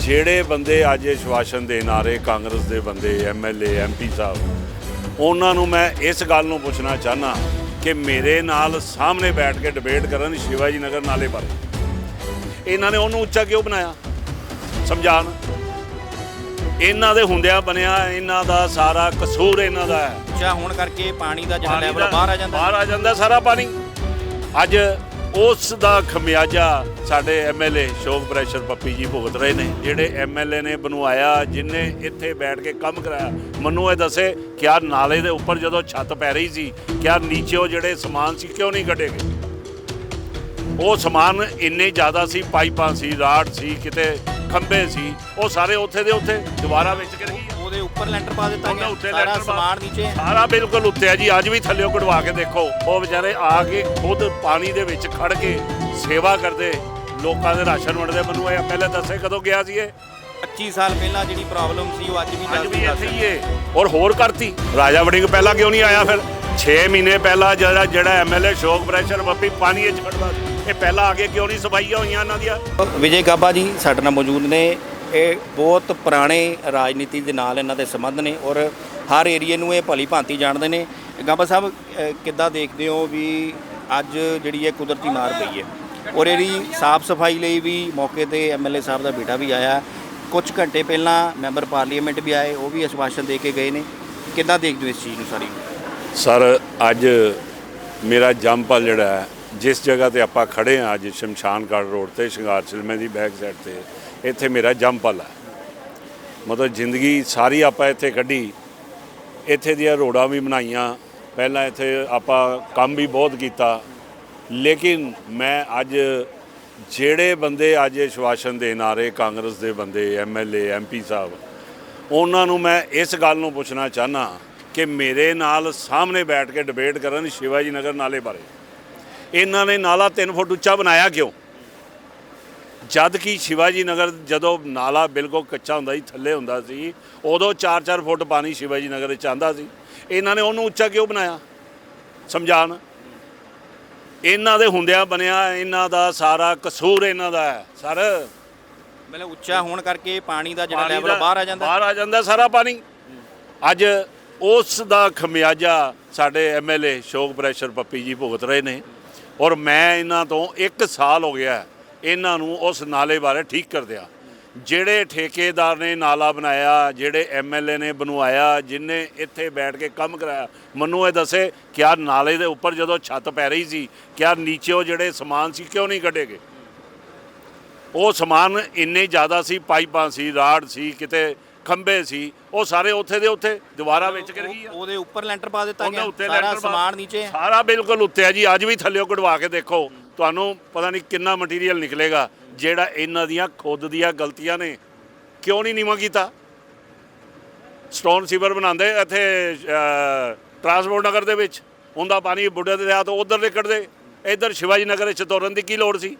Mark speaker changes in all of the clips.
Speaker 1: ਜਿਹੜੇ ਬੰਦੇ ਅੱਜ ਇਹ ਸ਼ਵਾਸਨ ਦੇਣ ਆ ਰਹੇ ਕਾਂਗਰਸ ਦੇ ਬੰਦੇ ਐਮਐਲਏ ਐਮਪੀ ਸਾਹਿਬ ਉਹਨਾਂ ਨੂੰ ਮੈਂ ਇਸ ਗੱਲ ਨੂੰ ਪੁੱਛਣਾ ਚਾਹਨਾ ਕਿ ਮੇਰੇ ਨਾਲ ਸਾਹਮਣੇ ਬੈਠ ਕੇ ਡਿਬੇਟ ਕਰਨ ਸ਼ਿਵਾਜੀ ਨਗਰ ਨਾਲੇ ਬਾਰੇ ਇਹਨਾਂ ਨੇ ਉਹਨੂੰ ਉੱਚਾ ਕਿਉਂ ਬਣਾਇਆ? ਸਮਝਾਣ ਇਹਨਾਂ ਦੇ ਹੁੰਦਿਆਂ ਬਣਿਆ ਇਹਨਾਂ ਦਾ ਸਾਰਾ ਕਸੂਰ ਇਹਨਾਂ ਦਾ ਹੈ।
Speaker 2: ਉੱਚਾ ਹੋਣ ਕਰਕੇ ਪਾਣੀ ਦਾ ਜਿਹੜਾ ਲੈਵਲ ਬਾਹਰ ਆ ਜਾਂਦਾ।
Speaker 1: ਬਾਹਰ ਆ ਜਾਂਦਾ ਸਾਰਾ ਪਾਣੀ। ਅੱਜ ਉਸ ਦਾ ਖਮਿਆਜਾ ਸਾਡੇ ਐਮਐਲਏ ਸ਼ੋਕ ਪ੍ਰੈਸ਼ਰ ਪੱਪੀ ਜੀ ਭੁਗਤ ਰਹੇ ਨੇ, ਜਿਹੜੇ ਐਮਐਲਏ ਨੇ ਬਣਵਾਇਆ, ਜਿਨੇ ਇੱਥੇ ਬੈਠ ਕੇ ਕੰਮ ਕਰਾਇਆ। ਮੈਨੂੰ ਇਹ ਦੱਸੇ, ਕਿਆ ਨਾਲੇ ਦੇ ਉੱਪਰ ਜਦੋਂ ਛੱਤ ਪੈ ਰਹੀ ਸੀ, ਕਿਆ ਨੀਚੇ ਉਹ ਜਿਹੜੇ ਸਮਾਨ ਸੀ, ਕਿਉਂ ਨਹੀਂ ਕੱਢੇ ਗਏ? ਉਹ ਸਮਾਨ ਇੰਨੇ ਜ਼ਿਆਦਾ ਸੀ, ਪਾਈਪਾਂ ਸੀ ਰਾਡ ਸੀ, ਕਿਤੇ ਖੰਭੇ ਸੀ, ਉਹ ਸਾਰੇ ਉੱਥੇ ਦੇ ਉੱਥੇ, ਦੁਬਾਰਾ ਵਿੱਚ ਕੇ ਰਹੀ
Speaker 2: ਉਹਦੇ ਉੱਪਰ ਲੈਂਟਰ ਪਾ ਦਿੱਤਾ ਗਿਆ।
Speaker 1: ਉੱਤੇ
Speaker 2: ਸਾਰਾ
Speaker 1: ਲੈਂਟਰ ਪਾ-
Speaker 2: ਸਮਾਨ ਨੀਚੇ।
Speaker 1: ਸਾਰਾ ਬਿਲਕੁਲ ਉੱਤੇ ਹੈ ਜੀ ਅੱਜ ਵੀ ਥੱਲੇੋਂ ਕਢਵਾ ਕੇ ਦੇਖੋ। ਉਹ ਵਿਚਾਰੇ ਆ ਕੇ ਖੁਦ ਪਾਣੀ ਦੇ ਵਿੱਚ ਖੜ ਕੇ ਸੇਵਾ ਕਰਦੇ ਲੋਕਾਂ ਦੇ ਰਾਸ਼ਨ ਵੰਡਦੇ। ਮੈਨੂੰ ਇਹ ਪਹਿਲੇ ਦੱਸੇ ਕਦੋਂ ਗਿਆ ਸੀ ਇਹ?
Speaker 2: 25 ਸਾਲ ਪਹਿਲਾਂ ਜਿਹੜੀ ਪ੍ਰੋਬਲਮ ਸੀ ਉਹ ਅੱਜ ਵੀ
Speaker 1: ਅੱਜ ਵੀ ਇੱਥੇ ਹੀ ਔਰ ਹੋਰ ਕਰਤੀ। ਰਾਜਾ ਵੜਿੰਗ ਪਹਿਲਾਂ ਕਿਉਂ ਨਹੀਂ ਆਇਆ ਫਿਰ? 6 ਮਹੀਨੇ ਪਹਿਲਾਂ ਜਿਹੜਾ ਜਿਹੜਾ ਐਮਐਲਏ ਸ਼ੋਕ ਪ੍ਰੈਸ਼ਰ ਬੱਪੀ ਪਾਣੀ ਵਿੱਚ ਖੜਦਾ ਸੀ। ਇਹ ਪਹਿਲਾਂ ਆ ਕੇ ਕਿਉਂ ਨਹੀਂ ਸਫਾਈਆਂ ਹੋਈਆਂ ਇਹਨਾਂ ਦੀਆਂ?
Speaker 2: ਵਿਜੇ ਗਾਬਾ ਜੀ ਸਾਡੇ ਨਾਲ ਮੌਜੂਦ ਨੇ। ਇਹ ਬਹੁਤ ਪੁਰਾਣੇ ਰਾਜਨੀਤੀ ਦੇ ਨਾਲ ਇਹਨਾਂ ਦੇ ਸੰਬੰਧ ਨੇ ਔਰ ਹਰ ਏਰੀਏ ਨੂੰ ਇਹ ਭਲੀ ਭਾਂਤੀ ਜਾਣਦੇ ਨੇ। ਗਾਬਾ ਸਾਹਿਬ ਕਿੱਦਾਂ ਦੇਖਦੇ ਹੋ ਵੀ ਅੱਜ ਜਿਹੜੀ ਇਹ ਕੁਦਰਤੀ ਮਾਰ ਪਈ ਹੈ? ਔਰ ਇਹਦੀ ਸਾਫ਼ ਸਫ਼ਾਈ ਲਈ ਵੀ ਮੌਕੇ ਤੇ ਐਮਐਲਏ ਸਾਹਿਬ ਦਾ ਬੇਟਾ ਵੀ ਆਇਆ। ਕੁਝ ਘੰਟੇ ਪਹਿਲਾਂ ਮੈਂਬਰ ਪਾਰਲੀਮੈਂਟ ਵੀ ਆਏ, ਉਹ ਵੀ ਅਸ਼ਵਾਸਨ ਦੇ ਕੇ ਗਏ ਨੇ। ਕਿੱਦਾਂ ਦੇਖਦੇ ਹੋ ਇਸ ਚੀਜ਼ ਨੂੰ ਸਾਰੀ?
Speaker 1: ਸਰ, ਅੱਜ ਮੇਰਾ ਜੰਪਲ ਜਿਹੜਾ ਹੈ, ਜਿਸ ਜਗ੍ਹਾ ਤੇ ਆਪਾਂ ਖੜੇ ਹਾਂ, ਅੱਜ ਸ਼ਮਸ਼ਾਨ ਘਾਟ ਰੋਡ ਤੇ ਸ਼ਿੰਗਾਰ ਸਿਲਮੇ ਦੀ ਬੈਕ ਸਾਈਡ ਤੇ ਇੱਥੇ ਮੇਰਾ ਜੰਮ ਪਲ ਹੈ ਮਤਲਬ ਜ਼ਿੰਦਗੀ ਸਾਰੀ ਆਪਾਂ ਇੱਥੇ ਕੱਢੀ। ਇੱਥੇ ਦੀਆਂ ਰੋਡਾਂ ਵੀ ਬਣਾਈਆਂ। ਪਹਿਲਾਂ ਇੱਥੇ ਆਪਾਂ ਕੰਮ ਵੀ ਬਹੁਤ ਕੀਤਾ। ਲੇਕਿਨ ਮੈਂ ਅੱਜ ਜਿਹੜੇ ਬੰਦੇ ਅੱਜ ਇਹ ਸ਼ਵਾਸਨ ਦੇਣ ਆ ਰਹੇ ਕਾਂਗਰਸ ਦੇ ਬੰਦੇ ਐਮਐਲਏ ਐਮਪੀ ਸਾਹਿਬ, ਉਹਨਾਂ ਨੂੰ ਮੈਂ ਇਸ ਗੱਲ ਨੂੰ ਪੁੱਛਣਾ ਚਾਹਨਾ ਕਿ ਮੇਰੇ ਨਾਲ ਸਾਹਮਣੇ ਬੈਠ ਕੇ ਡਿਬੇਟ ਕਰਨ ਸ਼ਿਵਾਜੀ ਨਗਰ ਨਾਲੇ ਬਾਰੇ। ਇਹਨਾਂ ਨੇ ਨਾਲਾ 3 ਫੁੱਟ ਉੱਚਾ ਬਣਾਇਆ ਕਿਉਂ? ਜਦ ਕਿ ਸ਼ਿਵਾਜੀ ਨਗਰ ਜਦੋਂ ਨਾਲਾ ਬਿਲਕੁਲ ਕੱਚਾ ਹੁੰਦਾ ਸੀ ਥੱਲੇ ਹੁੰਦਾ ਸੀ ਉਦੋਂ 4-4 ਫੁੱਟ ਪਾਣੀ ਸ਼ਿਵਾਜੀ ਨਗਰ ਵਿੱਚ ਆਂਦਾ ਸੀ। ਇਹਨਾਂ ਨੇ ਉਹਨੂੰ ਉੱਚਾ ਕਿਉਂ ਬਣਾਇਆ? ਸਮਝਾਣ ਇਹਨਾਂ ਦੇ ਹੁੰਦਿਆਂ ਬਣਿਆ ਇਹਨਾਂ ਦਾ ਸਾਰਾ ਕਸੂਰ ਇਹਨਾਂ ਦਾ ਹੈ ਸਰ।
Speaker 2: ਮਤਲਬ ਉੱਚਾ ਹੋਣ ਕਰਕੇ ਪਾਣੀ ਦਾ ਜਿਹੜਾ ਲੈਵਲ ਬਾਹਰ ਆ ਜਾਂਦਾ।
Speaker 1: ਬਾਹਰ ਆ ਜਾਂਦਾ ਸਾਰਾ ਪਾਣੀ। ਅੱਜ ਉਸ ਦਾ ਖਮਿਆਜਾ ਸਾਡੇ ਐਮਐਲਏ ਸ਼ੋਕ ਪ੍ਰੈਸ਼ਰ ਪੱਪੀ ਜੀ ਭੁਗਤ ਰਹੇ ਨੇ। ਔਰ ਮੈਂ ਇਹਨਾਂ ਤੋਂ 1 ਸਾਲ ਹੋ ਗਿਆ ਇਹਨਾਂ ਨੂੰ ਉਸ ਨਾਲੇ ਬਾਰੇ ਠੀਕ ਕਰਦਿਆ ਜਿਹੜੇ ਠੇਕੇਦਾਰ ਨੇ ਨਾਲਾ ਬਣਾਇਆ ਜਿਹੜੇ ਐਮਐਲਏ ਨੇ ਬਣਵਾਇਆ ਜਿਨੇ ਇੱਥੇ ਬੈਠ ਕੇ ਕੰਮ ਕਰਾਇਆ ਮੈਨੂੰ ਇਹ ਦੱਸੇ ਕਿਆ ਨਾਲੇ ਦੇ ਉੱਪਰ ਜਦੋਂ ਛੱਤ ਪੈ ਰਹੀ ਸੀ ਕਿਆ ਨੀਚੇ ਉਹ ਜਿਹੜੇ ਸਮਾਨ ਸੀ ਕਿਉਂ ਨਹੀਂ ਕੱਢੇ ਗਏ? ਉਹ ਸਮਾਨ ਇੰਨੇ ਜ਼ਿਆਦਾ ਸੀ ਪਾਈਪਾਂ ਸੀ ਰਾਡ ਸੀ ਕਿਤੇ ਖੰਭੇ ਸੀ ਉਹ ਸਾਰੇ ਉੱਥੇ ਦੇ ਉੱਥੇ ਦੁਬਾਰਾ ਵਿੱਚ ਕਰ ਗਈ ਆ।
Speaker 2: ਉਹਦੇ ਉੱਪਰ ਲੈਂਟਰ ਪਾ ਦਿੱਤਾ ਗਿਆ। ਸਾਰਾ ਸਮਾਨ ਨੀਚੇ।
Speaker 1: ਸਾਰਾ ਬਿਲਕੁਲ ਉੱਤੇ ਹੈ ਜੀ ਅੱਜ ਵੀ ਥੱਲੇੋਂ ਕਢਵਾ ਕੇ ਦੇਖੋ। ਤੁਹਾਨੂੰ ਪਤਾ ਨਹੀਂ ਕਿੰਨਾ ਮਟੀਰੀਅਲ ਨਿਕਲੇਗਾ ਜਿਹੜਾ ਇਹਨਾਂ ਦੀਆਂ ਖੁਦ ਦੀਆਂ ਗਲਤੀਆਂ ਨੇ। ਕਿਉਂ ਨਹੀਂ ਨੀਵਾਂ ਕੀਤਾ? ਸਟੋਨ ਸੀਵਰ ਬਣਾਉਂਦੇ ਇੱਥੇ ਟਰਾਂਸਪੋਰਟ ਨਗਰ ਦੇ ਵਿੱਚ। ਉਹਦਾ ਪਾਣੀ ਬੁੱਢੇ ਦੇ ਦਰਿਆ ਤੋਂ ਉਧਰ ਨਿਕਲਦੇ ਇੱਧਰ ਸ਼ਿਵਾਜੀ ਨਗਰ ਵਿੱਚ ਤੋਰਨ ਦੀ ਕੀ ਲੋੜ ਸੀ?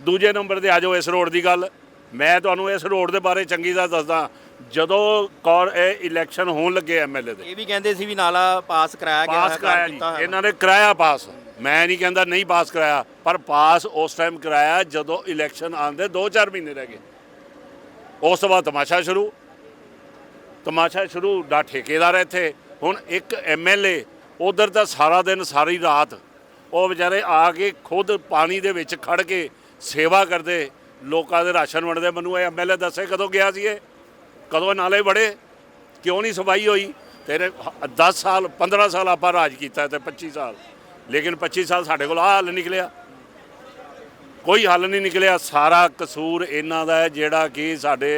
Speaker 1: ਦੂਜੇ ਨੰਬਰ ਤੇ ਆ ਜਾਓ ਇਸ ਰੋਡ ਦੀ ਗੱਲ। ਮੈਂ ਤੁਹਾਨੂੰ ਇਸ ਰੋਡ ਦੇ ਬਾਰੇ ਚੰਗੀ ਤਰ੍ਹਾਂ ਦੱਸਦਾ। ਜਦੋਂ ਕੌਰ ਇਹ ਇਲੈਕਸ਼ਨ ਹੋਣ ਲੱਗੇ ਐਮਐਲਏ ਦੇ।
Speaker 2: ਇਹ ਵੀ ਕਹਿੰਦੇ ਸੀ ਵੀ ਨਾਲਾ ਪਾਸ ਕਰਾਇਆ ਗਿਆ
Speaker 1: ਪਾਸ ਕਰਾਇਆ ਜੀ। ਇਹਨਾਂ ਨੇ ਕਰਾਇਆ ਪਾਸ। ਮੈਂ ਨਹੀਂ ਕਹਿੰਦਾ ਨਹੀਂ ਪਾਸ ਕਰਾਇਆ, ਪਰ ਪਾਸ ਉਸ ਟਾਈਮ ਕਰਾਇਆ ਜਦੋਂ ਇਲੈਕਸ਼ਨ ਆਉਂਦੇ 2-4 ਮਹੀਨੇ ਰਹਿ ਗਏ। ਉਸ ਤੋਂ ਬਾਅਦ ਤਮਾਸ਼ਾ ਸ਼ੁਰੂ। ਤਮਾਸ਼ਾ ਸ਼ੁਰੂ ਦਾ ਠੇਕੇਦਾਰ ਹੈ ਇੱਥੇ। ਹੁਣ ਇੱਕ ਐਮਐਲਏ ਉਧਰ ਤਾਂ ਸਾਰਾ ਦਿਨ ਸਾਰੀ ਰਾਤ ਉਹ ਵਿਚਾਰੇ ਆ ਕੇ ਖੁਦ ਪਾਣੀ ਦੇ ਵਿੱਚ ਖੜ ਕੇ ਸੇਵਾ ਕਰਦੇ। ਲੋਕਾਂ ਦੇ ਰਾਸ਼ਨ ਵੰਡਦੇ। ਮੈਨੂੰ ਇਹ ਐਮਐਲਏ ਦੱਸੇ ਕਦੋਂ ਗਿਆ ਸੀ ਇਹ? ਕਦੋਂ ਇਹ ਨਾਲੇ ਬੜੇ ਕਿਉਂ ਨਹੀਂ ਸਫ਼ਾਈ ਹੋਈ? ਤੇਰੇ 10 ਸਾਲ 15 ਸਾਲ ਆਪਾਂ ਰਾਜ ਕੀਤਾ ਤੇ 25 ਸਾਲ। ਲੇਕਿਨ 25 ਸਾਲ ਸਾਡੇ ਕੋਲ ਆਹ ਹੱਲ ਨਿਕਲਿਆ। ਕੋਈ ਹੱਲ ਨਹੀਂ ਨਿਕਲਿਆ। ਸਾਰਾ ਕਸੂਰ ਇਹਨਾਂ ਦਾ ਹੈ ਜਿਹੜਾ ਕਿ ਸਾਡੇ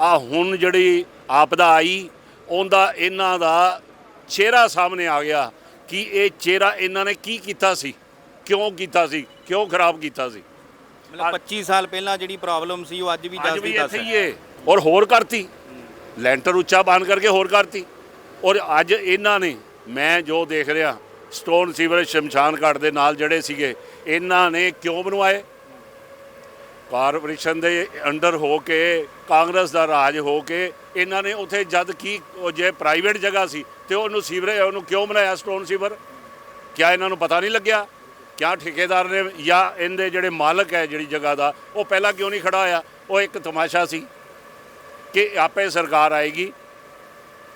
Speaker 1: ਆ ਹੁਣ ਜਿਹੜੀ ਆਪਦਾ ਆਈ ਉਹਦਾ ਇਹਨਾਂ ਦਾ ਚਿਹਰਾ ਸਾਹਮਣੇ ਆ ਗਿਆ ਕਿ ਇਹ ਚਿਹਰਾ ਇਹਨਾਂ ਨੇ ਕੀ ਕੀਤਾ ਸੀ ਕਿਉਂ ਕੀਤਾ ਸੀ ਕਿਉਂ ਖਰਾਬ ਕੀਤਾ ਸੀ।
Speaker 2: ਮਤਲਬ 25 ਸਾਲ ਪਹਿਲਾਂ ਜਿਹੜੀ ਪ੍ਰੋਬਲਮ ਸੀ ਉਹ ਅੱਜ ਵੀ ਦੱਸ
Speaker 1: ਇੱਥੇ ਹੀ ਹੈ ਔਰ ਹੋਰ ਕਰਤੀ। ਲੈਂਟਰ ਉੱਚਾ ਬਾਨ ਕਰਕੇ ਹੋਰ ਕਰਤੀ। ਔਰ ਅੱਜ ਇਹਨਾਂ ਨੇ ਮੈਂ ਜੋ ਦੇਖ ਰਿਹਾ ਸਟੋਨ ਸੀਵਰੇਜ ਸ਼ਮਸ਼ਾਨ ਘਾਟ ਦੇ ਨਾਲ ਜਿਹੜੇ ਸੀਗੇ, ਇਹਨਾਂ ਨੇ ਕਿਉਂ ਬਣਵਾਏ? ਕਾਰਪੋਰੇਸ਼ਨ ਦੇ ਅੰਡਰ ਹੋ ਕੇ, ਕਾਂਗਰਸ ਦਾ ਰਾਜ ਹੋ ਕੇ, ਇਹਨਾਂ ਨੇ ਉਥੇ ਜਦ ਕੀ, ਉਹ ਜੇ ਪ੍ਰਾਈਵੇਟ ਜਗ੍ਹਾ ਸੀ, ਤੇ ਉਹਨੂੰ ਸੀਵਰੇਜ, ਉਹਨੂੰ ਕਿਉਂ ਬਣਾਇਆ ਸਟੋਨ ਸੀਵਰ? ਕਿਆ ਇਹਨਾਂ ਨੂੰ ਪਤਾ ਨਹੀਂ ਲੱਗਿਆ? ਕਿਆ ਠੇਕੇਦਾਰ ਨੇ, ਜਾਂ ਇਹਦੇ ਜਿਹੜੇ ਮਾਲਕ ਹੈ ਜਿਹੜੀ ਜਗ੍ਹਾ ਦਾ, ਉਹ ਪਹਿਲਾਂ ਕਿਉਂ ਨਹੀਂ ਖੜਾ ਹੋਇਆ? ਉਹ ਇੱਕ ਤਮਾਸ਼ਾ ਸੀ ਕਿ ਆਪੇ ਸਰਕਾਰ ਆਏਗੀ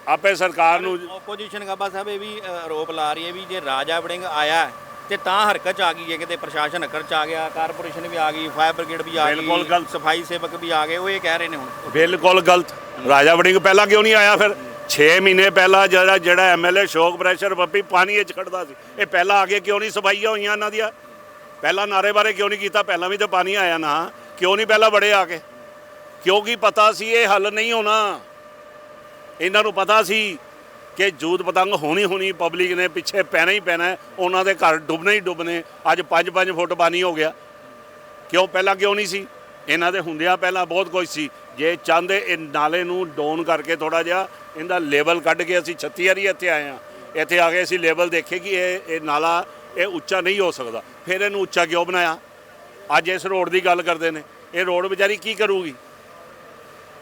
Speaker 1: ਆਪੇ ਸਰਕਾਰ ਨੂੰ
Speaker 2: ਆਪੋਜੀਸ਼ਨ ਗਾਬਾ ਸਾਹਿਬ ਇਹ ਵੀ ਆਰੋਪ ਲਾ ਰਹੀ ਹੈ ਵੀ ਜੇ ਰਾਜਾ ਵੜਿੰਗ ਆਇਆ ਤੇ ਤਾਂ ਹਰਕਤ ਚ ਆ ਗਈ ਹੈ ਕਿਤੇ ਪ੍ਰਸ਼ਾਸਨ ਹਰਕਤ ਚ ਆ ਗਿਆ ਕਾਰਪੋਰੇਸ਼ਨ ਵੀ ਆ ਗਈ ਫਾਇਰ ਬ੍ਰਿਗੇਡ ਵੀ ਆ ਗਈ
Speaker 1: ਬਿਲਕੁਲ ਗਲਤ।
Speaker 2: ਸਫ਼ਾਈ ਸੇਵਕ ਵੀ ਆ ਗਏ ਉਹ ਇਹ ਕਹਿ ਰਹੇ ਨੇ ਹੁਣ।
Speaker 1: ਬਿਲਕੁਲ ਗਲਤ। ਰਾਜਾ ਵੜਿੰਗ ਪਹਿਲਾਂ ਕਿਉਂ ਨਹੀਂ ਆਇਆ ਫਿਰ? 6 ਮਹੀਨੇ ਪਹਿਲਾਂ ਜਿਹੜਾ ਜਿਹੜਾ ਐਮਐਲਏ ਸ਼ੋਕ ਪ੍ਰੈਸ਼ਰ ਬੱਪੀ ਪਾਣੀ ਵਿੱਚ ਖੜਦਾ ਸੀ ਇਹ ਪਹਿਲਾਂ ਆ ਕੇ ਕਿਉਂ ਨਹੀਂ ਸਫਾਈਆਂ ਹੋਈਆਂ ਇਹਨਾਂ ਦੀਆਂ? ਪਹਿਲਾਂ ਨਾਰੇ ਬਾਰੇ ਕਿਉਂ ਨਹੀਂ ਕੀਤਾ? ਪਹਿਲਾਂ ਵੀ ਤਾਂ ਪਾਣੀ ਆਇਆ ਨਾ। ਕਿਉਂ ਨਹੀਂ ਪਹਿਲਾਂ ਬੜੇ ਆ ਕੇ? ਕਿਉਂਕਿ ਪਤਾ ਸੀ ਇਹ ਹੱਲ ਨਹੀਂ ਹੋਣਾ। ਇਹਨਾਂ ਨੂੰ ਪਤਾ ਸੀ ਕਿ ਜੂਤ ਪਤੰਗ ਹੋਣੀ ਹੋਣੀ ਪਬਲਿਕ ਨੇ ਪਿੱਛੇ ਪੈਣਾ ਹੀ ਪੈਣਾ, ਉਹਨਾਂ ਦੇ ਘਰ ਡੁੱਬਣੇ ਹੀ ਡੁੱਬਣੇ, ਅੱਜ 5-5 ਫੁੱਟ ਪਾਣੀ ਹੋ ਗਿਆ। ਕਿਉਂ ਪਹਿਲਾਂ ਕਿਉਂ ਨਹੀਂ ਸੀ? ਇਹਨਾਂ ਦੇ ਹੁੰਦਿਆਂ ਪਹਿਲਾਂ ਬਹੁਤ ਕੁਝ ਸੀ। ਜੇ ਚਾਹੁੰਦੇ ਇਹ ਨਾਲੇ ਨੂੰ ਡਾਊਨ ਕਰਕੇ ਥੋੜਾ ਜਿਹਾ ਇਹਦਾ ਲੈਵਲ ਕੱਢ ਕੇ ਅਸੀਂ 36 ਵਾਰੀ ਇੱਥੇ ਆਏ ਆ ਇੱਥੇ ਆ ਕੇ ਅਸੀਂ ਲੈਵਲ ਦੇਖੇ ਕਿ ਇਹ ਇਹ ਨਾਲਾ ਇਹ ਉੱਚਾ ਨਹੀਂ ਹੋ ਸਕਦਾ। ਫਿਰ ਇਹਨੂੰ ਉੱਚਾ ਕਿਉਂ ਬਣਾਇਆ? ਅੱਜ ਇਸ ਰੋਡ ਦੀ ਗੱਲ ਕਰਦੇ ਨੇ। ਇਹ ਰੋਡ ਵਿਚਾਰੀ ਕੀ ਕਰੂਗੀ?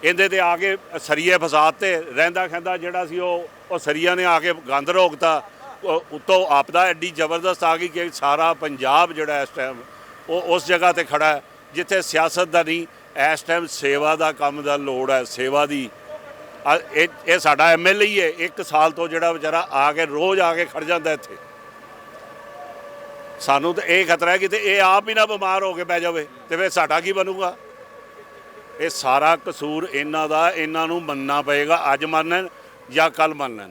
Speaker 1: ਇਹਦੇ ਤੇ ਆ ਕੇ ਸਰੀਏ ਫਸਾਦ ਤੇ ਰਹਿੰਦਾ ਖੰਦਾ ਜਿਹੜਾ ਸੀ ਉਹ ਉਹ ਸਰੀਆ ਨੇ ਆ ਕੇ ਗੰਦ ਰੋਕਤਾ। ਉਹ ਉੱਤੋਂ ਆਪਦਾ ਐਡੀ ਜ਼ਬਰਦਸਤ ਆ ਗਈ ਕਿ ਸਾਰਾ ਪੰਜਾਬ ਜਿਹੜਾ ਇਸ ਟਾਈਮ ਉਹ ਉਸ ਜਗ੍ਹਾ ਤੇ ਖੜਾ ਹੈ, ਜਿੱਥੇ ਸਿਆਸਤ ਦਾ ਨਹੀਂ, ਇਸ ਟਾਈਮ ਸੇਵਾ ਦਾ ਕੰਮ ਦਾ ਲੋੜ ਹੈ, ਸੇਵਾ ਦੀ। ਇਹ ਇਹ ਸਾਡਾ ਐਮਐਲਏ ਹੀ ਹੈ, ਇੱਕ ਸਾਲ ਤੋਂ ਜਿਹੜਾ ਵਿਚਾਰਾ ਆ ਕੇ, ਰੋਜ਼ ਆ ਕੇ ਖੜ ਜਾਂਦਾ ਇੱਥੇ। ਸਾਨੂੰ ਤਾਂ ਇਹ ਖਤਰਾ ਹੈ ਕਿ ਤੇ ਇਹ ਆਪ ਹੀ ਨਾ ਬਿਮਾਰ ਹੋ ਕੇ ਪੈ ਜਾਵੇ, ਤੇ ਫਿਰ ਸਾਡਾ ਕੀ ਬਣੂਗਾ? ਇਹ ਸਾਰਾ ਕਸੂਰ ਇਹਨਾਂ ਦਾ ਇਹਨਾਂ ਨੂੰ ਮੰਨਣਾ ਪਏਗਾ ਅੱਜ ਮੰਨਣ ਜਾਂ ਕੱਲ ਮੰਨਣ।